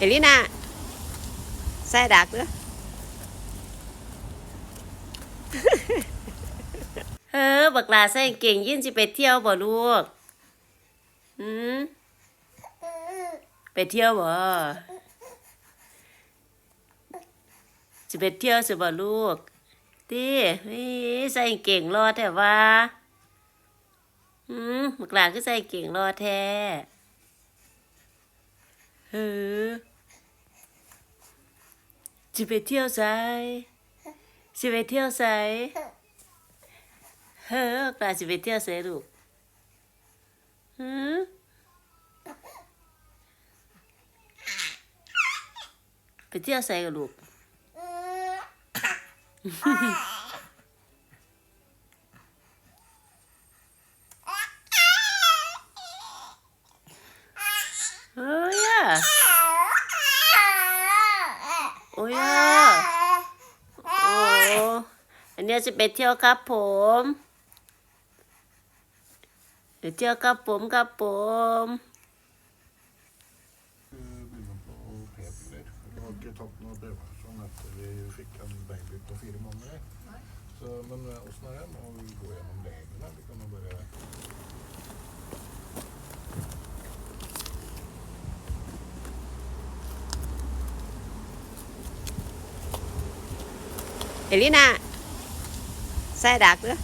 เอลิน่าใส่ดักเด้อเฮ้อบักลาใส่เก่งยินสิไปเที่ยวบ่ลูกหืมไปเที่ยวบ่สิไปเที่ยวสิบ่ลูกติใส่เก่งรอแท้ว่าหืมบักลาคือใส่เก่งรอแท้เฮ้อ จะไปเที่ยวไสจะไปเที่ยวไสเฮ้อกลาจะไปเที่ยวเสลูกฮึไปเที่ยวใสกับลูก เฮ้ยอะโอ้ยอะโอ้อันเนี้ยจะไปเที่ยวครับผมไปเที่ยวครับผมครับผม begynne på p-piller. Vi har ikke tatt noe prøver sånn etter vi fikk en baby på fire måneder. Så, men eh, åssen er det? Må vi gå gjennom legene? เอลิน่าใส่ดักเด้อ